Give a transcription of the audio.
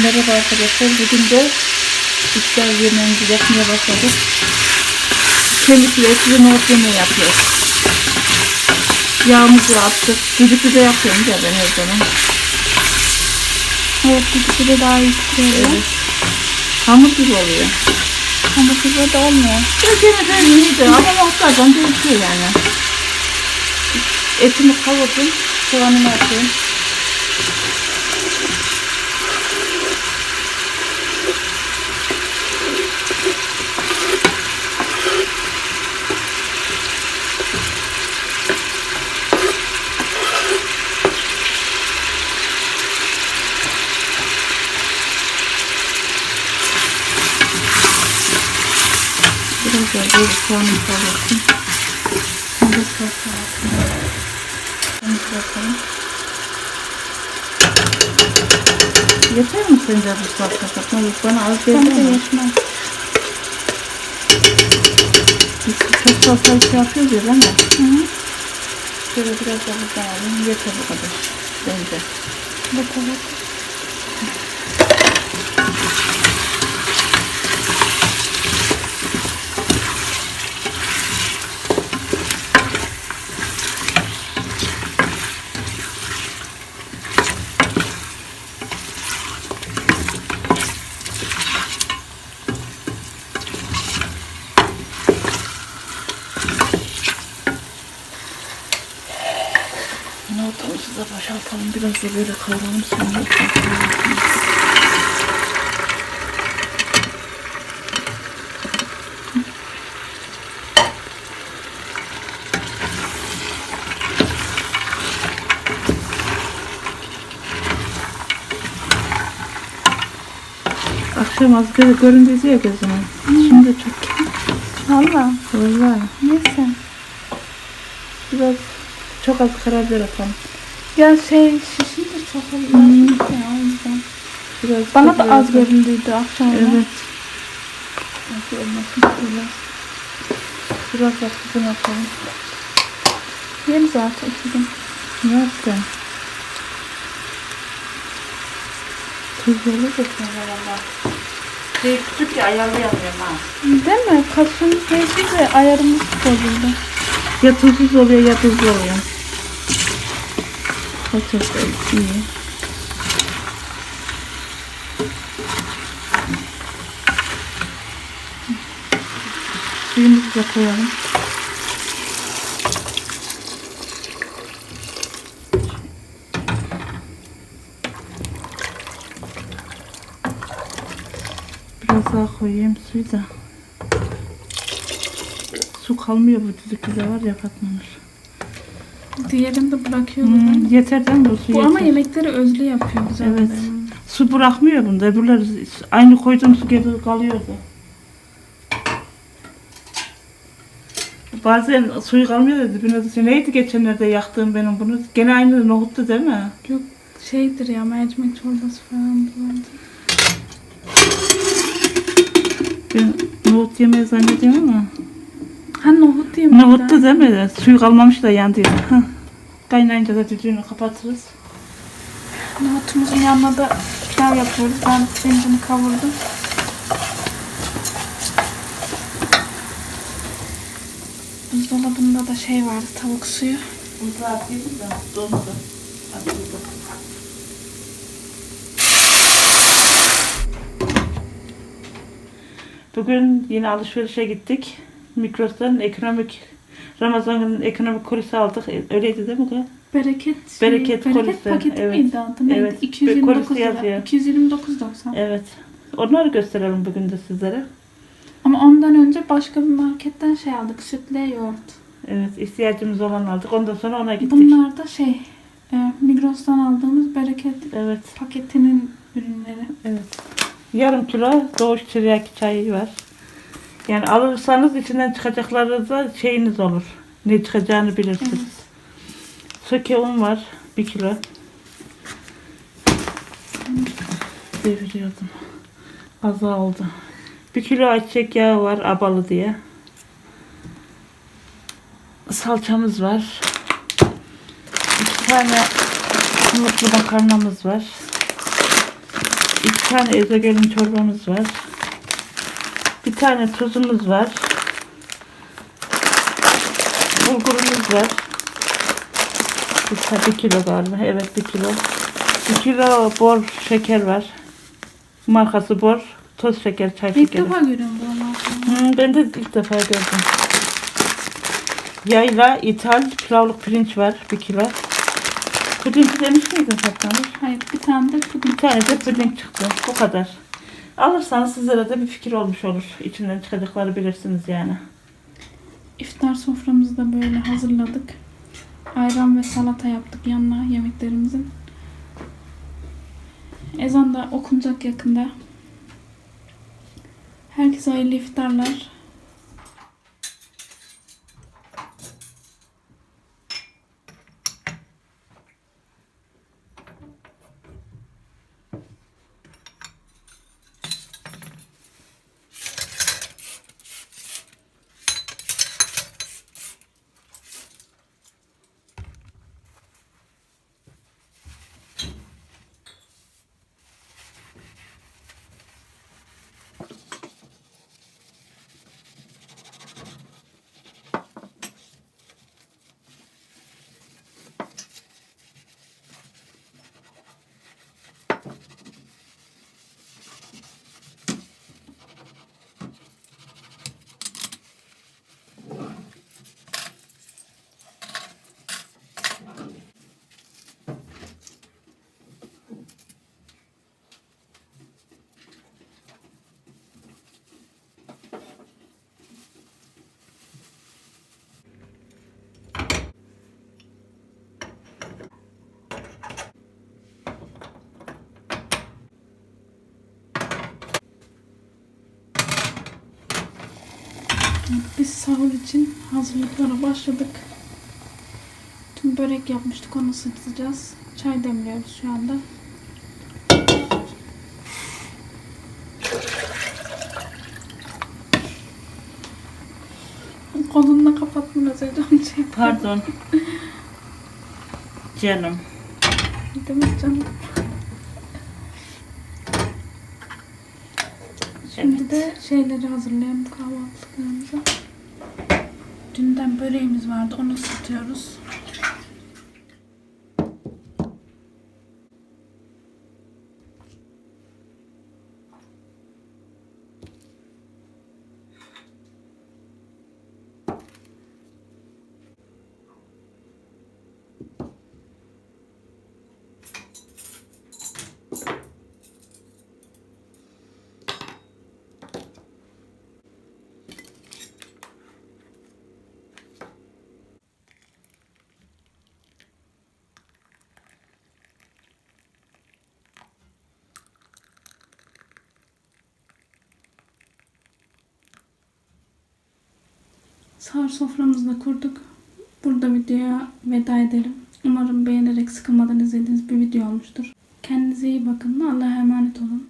Merhaba arkadaşlar. Bugün de iftar yemeğimizi yapmaya başladık. Kemikli etli nohut yemeği yapıyoruz. Yağımızı attık. Düdüklü de yapıyorum ya ben her zaman. Evet düdüklü de daha iyi tutuyor. Evet. Hamur gibi oluyor. Ama kızla da olmuyor. Ya gene de iyiydi ama nohutlardan değişiyor yani. Etimi kavurdum. Soğanımı atıyorum. Biraz daha böyle soğanımı kavursun. Şimdi salça. Bunu bırakalım. Yeter mi sence bu salça katma? Yok bana az geldi ama. yetmez. Biz çok fazla şey yapıyoruz ya ben de. Hı hı. Şöyle biraz daha buradan alayım. Yeter bu kadar. Bence. Bakalım. Nohutumuzu da boşaltalım. Biraz da böyle kavuralım sonra. Akşam az göre göründüğü ya gözüme. Şimdi de çok Valla. Vallahi Neyse. biraz çok az karabiber atalım. Ya şey şişince çok oluyor. Hmm. Ya, o yüzden. Biraz Bana da çok az göründüydü akşam. Evet. Nasıl olmasın biraz. Biraz da tuzunu atalım. Yem zaten içelim. Ne yaptın? Tuzlu da sonra valla. Şey küçük ya ayarlayamıyorum ha. Değil mi? Kasım değişti de ayarımız bozuldu. Ya tuzsuz oluyor ya tuzlu oluyor. Da iyi. Suyumuzu koyalım. Biraz daha koyayım suyu da. Su kalmıyor bu düdüklüde var ya Nur. Diğerini de bırakıyorlar. Hmm, yeter değil mi bu su Bu yeter. ama yemekleri özlü yapıyor güzel. Evet. Su bırakmıyor bunda. Öbürleri aynı koyduğum su gelir kalıyordu. Bazen suyu kalmıyor dedi. Dibine de neydi geçenlerde yaktığım benim bunu? Gene aynı nohuttu değil mi? Yok şeydir ya mercimek çorbası falan vardı. Ben nohut yemeği zannediyorum ama. Ha nohut diye mi? Nohuttu değil mi? Suyu kalmamış da yandı. Hah. Kaynayınca da düdüğünü kapatırız. Nohutumuzun yanına da pilav yapıyoruz. Ben pirincini kavurdum. Buzdolabında da şey vardı tavuk suyu. Bunu atayım da dondu. Atıldı. Bugün yine alışverişe gittik. Migros'tan ekonomik Ramazan'ın ekonomik kolisi aldık. E, Öyleydi değil mi kız? Bereket Bereket bereket kolisi, paketi evet. miydi adı? Neydi? Evet, 229 kolisi lira. yazıyor. 229.90. Evet. Onları gösterelim bugün de sizlere. Ama ondan önce başka bir marketten şey aldık. Sütle yoğurt. Evet, ihtiyacımız olan aldık. Ondan sonra ona gittik. Bunlar da şey e, Migros'tan aldığımız bereket Evet, paketinin ürünleri. evet. Yarım kilo doğuş tiryaki çayı var. Yani alırsanız içinden çıkacakları da şeyiniz olur. Ne çıkacağını bilirsiniz. Söke un var. Bir kilo. Deviriyordum. Az oldu. Bir kilo ayçiçek yağı var abalı diye. Salçamız var. İki tane nohutlu makarnamız var. İki tane ezogelin çorbamız var. Bir tane tuzumuz var. Bulgurumuz var. Bir, bir kilo galiba. Evet bir kilo. Bir kilo bor şeker var. Markası bor. Toz şeker, çay İlk şekeri. defa görüyorum buralarda. Hmm, ben de ilk defa gördüm. Yayla, ithal, pilavlık pirinç var. Bir kilo. Puding demiş miydin Fatma? Hayır bir tane de puding. Bir tane de puding çıktı. Bu kadar. Alırsanız sizlere de bir fikir olmuş olur. İçinden çıkacakları bilirsiniz yani. İftar soframızı da böyle hazırladık. Ayran ve salata yaptık yanına yemeklerimizin. Ezan da okunacak yakında. Herkese hayırlı iftarlar. Biz sahur için hazırlıklara başladık. Tüm börek yapmıştık onu ısıtacağız. Çay demliyoruz şu anda. Nazar'da onu şey Pardon. Canım. Demek canım? Şimdi de şeyleri hazırlayalım kahvaltılıklarımıza. Dünden böreğimiz vardı onu ısıtıyoruz. Sahur soframızı da kurduk. Burada videoya veda edelim. Umarım beğenerek sıkılmadan izlediğiniz bir video olmuştur. Kendinize iyi bakın. Allah'a emanet olun.